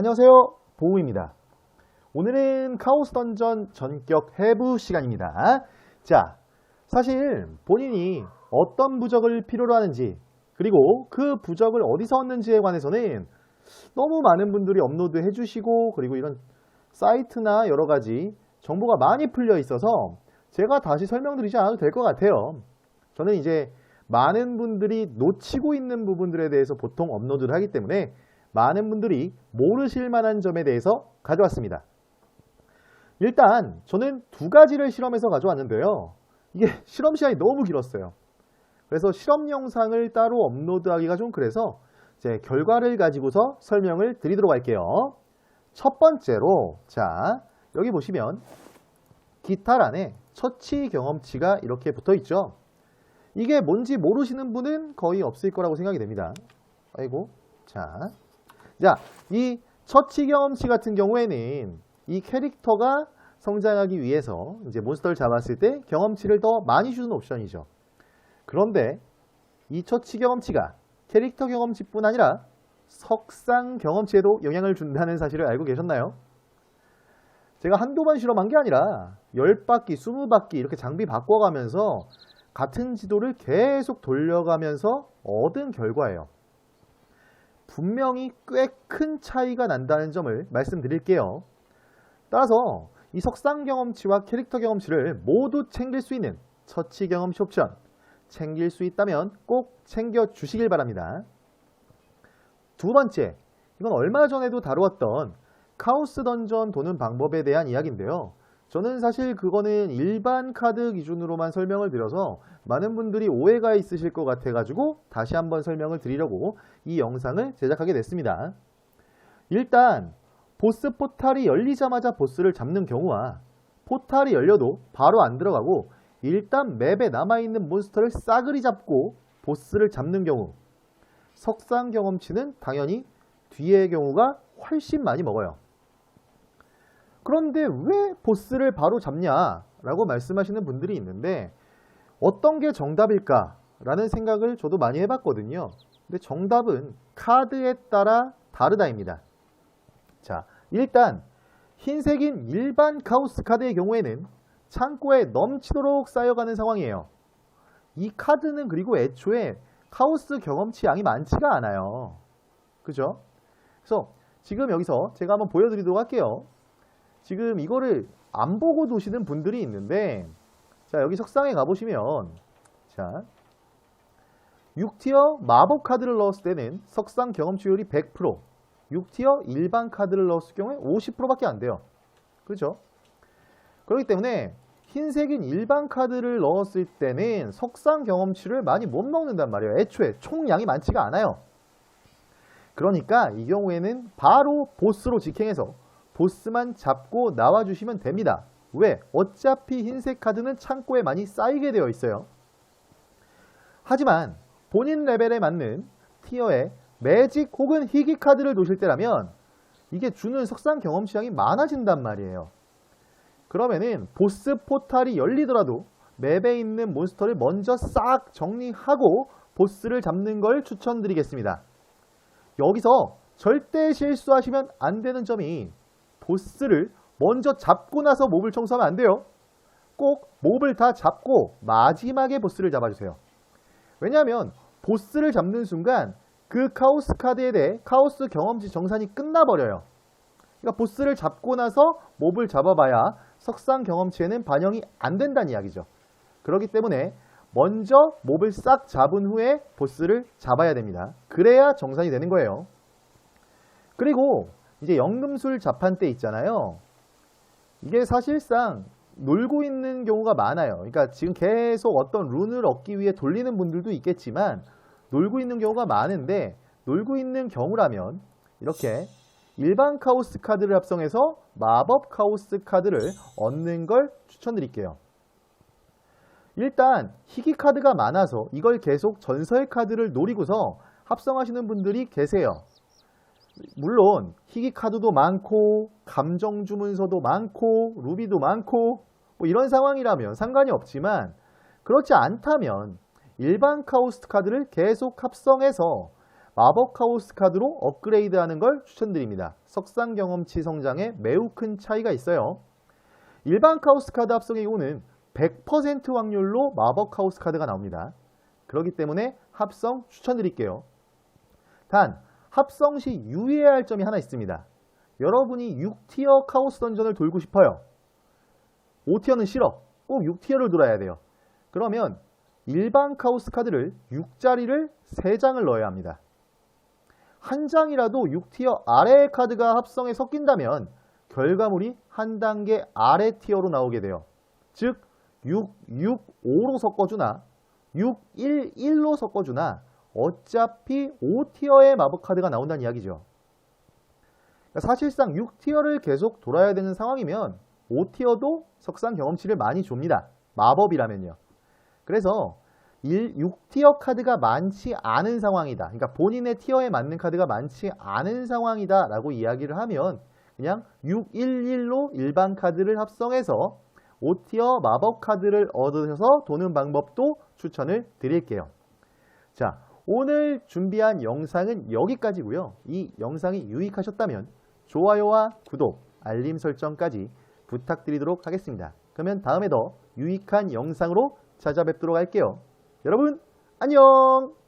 안녕하세요. 보우입니다. 오늘은 카오스 던전 전격 해부 시간입니다. 자, 사실 본인이 어떤 부적을 필요로 하는지 그리고 그 부적을 어디서 얻는지에 관해서는 너무 많은 분들이 업로드 해주시고 그리고 이런 사이트나 여러 가지 정보가 많이 풀려 있어서 제가 다시 설명드리지 않아도 될 것 같아요. 저는 이제 많은 분들이 놓치고 있는 부분들에 대해서 보통 업로드를 하기 때문에 많은 분들이 모르실 만한 점에 대해서 가져왔습니다. 일단 저는 두 가지를 실험해서 가져왔는데요. 이게 실험 시간이 너무 길었어요. 그래서 실험 영상을 따로 업로드하기가 좀 그래서 제 결과를 가지고서 설명을 드리도록 할게요. 첫 번째로 자 여기 보시면 기타란에 처치 경험치가 이렇게 붙어 있죠. 이게 뭔지 모르시는 분은 거의 없을 거라고 생각이 됩니다. 아이고 자, 자, 이 처치 경험치 같은 경우에는 이 캐릭터가 성장하기 위해서 이제 몬스터를 잡았을 때 경험치를 더 많이 주는 옵션이죠. 그런데 이 처치 경험치가 캐릭터 경험치뿐 아니라 석상 경험치에도 영향을 준다는 사실을 알고 계셨나요? 제가 한두 번 실험한 게 아니라 10바퀴, 20바퀴 이렇게 장비 바꿔가면서 같은 지도를 계속 돌려가면서 얻은 결과예요. 분명히 꽤 큰 차이가 난다는 점을 말씀드릴게요. 따라서 이 석상 경험치와 캐릭터 경험치를 모두 챙길 수 있는 처치 경험치 옵션 챙길 수 있다면 꼭 챙겨 주시길 바랍니다. 두 번째, 이건 얼마 전에도 다루었던 카오스 던전 도는 방법에 대한 이야기인데요. 저는 사실 그거는 일반 카드 기준으로만 설명을 드려서 많은 분들이 오해가 있으실 것 같아가지고 다시 한번 설명을 드리려고 이 영상을 제작하게 됐습니다. 일단 보스 포탈이 열리자마자 보스를 잡는 경우와 포탈이 열려도 바로 안 들어가고 일단 맵에 남아있는 몬스터를 싸그리 잡고 보스를 잡는 경우 석상 경험치는 당연히 뒤의 경우가 훨씬 많이 먹어요. 그런데 왜 보스를 바로 잡냐라고 말씀하시는 분들이 있는데 어떤 게 정답일까? 라는 생각을 저도 많이 해봤거든요. 근데 정답은 카드에 따라 다르다입니다. 자, 일단 흰색인 일반 카오스 카드의 경우에는 창고에 넘치도록 쌓여가는 상황이에요. 이 카드는 그리고 애초에 카오스 경험치 양이 많지가 않아요. 그죠? 그래서 지금 여기서 제가 한번 보여드리도록 할게요. 지금 이거를 안 보고 두시는 분들이 있는데 자 여기 석상에 가보시면 자 6티어 마법 카드를 넣었을 때는 석상 경험치율이 100% 6티어 일반 카드를 넣었을 경우에 50%밖에 안 돼요. 그렇죠? 그렇기 때문에 흰색인 일반 카드를 넣었을 때는 석상 경험치를 많이 못 먹는단 말이에요. 애초에 총량이 많지가 않아요. 그러니까 이 경우에는 바로 보스로 직행해서 보스만 잡고 나와주시면 됩니다. 왜? 어차피 흰색 카드는 창고에 많이 쌓이게 되어 있어요. 하지만 본인 레벨에 맞는 티어에 매직 혹은 희귀 카드를 놓으실 때라면 이게 주는 석상 경험치량이 많아진단 말이에요. 그러면은 보스 포탈이 열리더라도 맵에 있는 몬스터를 먼저 싹 정리하고 보스를 잡는 걸 추천드리겠습니다. 여기서 절대 실수하시면 안 되는 점이 보스를 먼저 잡고 나서 몹을 청소하면 안 돼요. 꼭 몹을 다 잡고 마지막에 보스를 잡아주세요. 왜냐하면 보스를 잡는 순간 그 카오스 카드에 대해 카오스 경험치 정산이 끝나버려요. 그러니까 보스를 잡고 나서 몹을 잡아봐야 석상 경험치에는 반영이 안 된다는 이야기죠. 그렇기 때문에 먼저 몹을 싹 잡은 후에 보스를 잡아야 됩니다. 그래야 정산이 되는 거예요. 그리고 이제 연금술 자판 때 있잖아요. 이게 사실상 놀고 있는 경우가 많아요. 그러니까 지금 계속 어떤 룬을 얻기 위해 돌리는 분들도 있겠지만 놀고 있는 경우가 많은데 놀고 있는 경우라면 이렇게 일반 카오스 카드를 합성해서 마법 카오스 카드를 얻는 걸 추천드릴게요. 일단 희귀 카드가 많아서 이걸 계속 전설 카드를 노리고서 합성하시는 분들이 계세요. 물론 희귀 카드도 많고 감정 주문서도 많고 루비도 많고 뭐 이런 상황이라면 상관이 없지만 그렇지 않다면 일반 카오스 카드를 계속 합성해서 마법 카오스 카드로 업그레이드하는 걸 추천드립니다. 석상 경험치 성장에 매우 큰 차이가 있어요. 일반 카오스 카드 합성의 경우는 100% 확률로 마법 카오스 카드가 나옵니다. 그렇기 때문에 합성 추천드릴게요. 단 합성 시 유의해야 할 점이 하나 있습니다. 여러분이 6티어 카오스 던전을 돌고 싶어요. 5티어는 싫어. 꼭 6티어를 돌아야 돼요. 그러면 일반 카오스 카드를 6자리를 3장을 넣어야 합니다. 한 장이라도 6티어 아래의 카드가 합성에 섞인다면 결과물이 한 단계 아래 티어로 나오게 돼요. 즉 6, 6, 5로 섞어주나 6, 1, 1로 섞어주나 어차피 5티어의 마법 카드가 나온다는 이야기죠. 그러니까 사실상 6티어를 계속 돌아야 되는 상황이면 5티어도 석상 경험치를 많이 줍니다. 마법이라면요. 그래서 1, 6티어 카드가 많지 않은 상황이다. 그러니까 본인의 티어에 맞는 카드가 많지 않은 상황이다 라고 이야기를 하면 그냥 611로 일반 카드를 합성해서 5티어 마법 카드를 얻으셔서 도는 방법도 추천을 드릴게요. 자, 오늘 준비한 영상은 여기까지고요. 이 영상이 유익하셨다면 좋아요와 구독, 알림 설정까지 부탁드리도록 하겠습니다. 그러면 다음에 더 유익한 영상으로 찾아뵙도록 할게요. 여러분, 안녕!